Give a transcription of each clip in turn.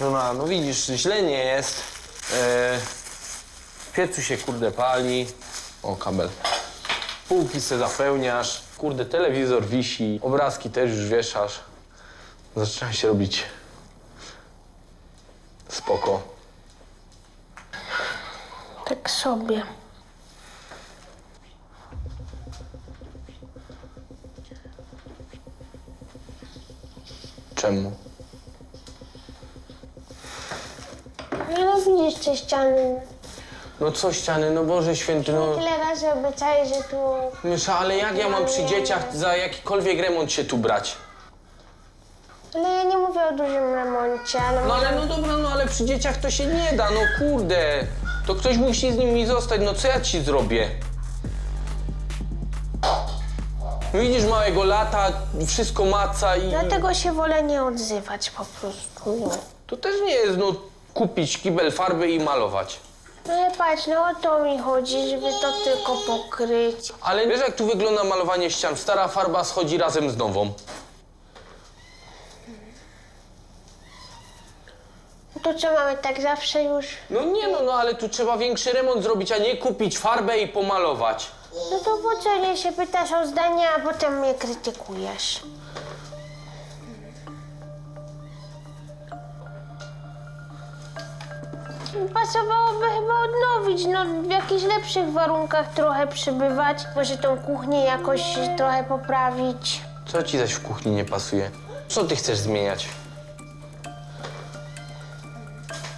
No, ma, no widzisz, źle nie jest. E, w piecu się kurde pali. O, kabel. Półki se zapełniasz. Kurde, telewizor wisi. Obrazki też już wieszasz. Zaczyna się robić spoko. Tak sobie. Czemu? No, no widzisz te ściany. No co ściany, no Boże święty, no... Tyle razy obiecali, że tu... Mysza, ale jak ja mam przy dzieciach za jakikolwiek remont się tu brać? Ale ja nie mówię o dużym remoncie, ale... No ale no dobra, no ale przy dzieciach to się nie da, no kurde. To ktoś musi z nimi zostać, no co ja ci zrobię? No Widzisz małego lata, wszystko maca i... Dlatego się wolę nie odzywać po prostu. No. To też nie jest, no, kupić kibel farby i malować. No ale patrz, no o to mi chodzi, żeby to tylko pokryć. Ale wiesz jak tu wygląda malowanie ścian? Stara farba schodzi razem z nową. No to co, mamy tak zawsze już? No nie no, no ale tu trzeba większy remont zrobić, a nie kupić farbę i pomalować. No to po co nie się pytasz o zdanie, a potem mnie krytykujesz? Pasowałoby chyba odnowić, no w jakichś lepszych warunkach trochę przybywać, może tą kuchnię jakoś trochę poprawić. Co ci zaś w kuchni nie pasuje? Co ty chcesz zmieniać?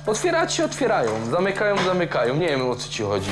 Otwierać się otwierają, zamykają, zamykają. Nie wiem o co ci chodzi.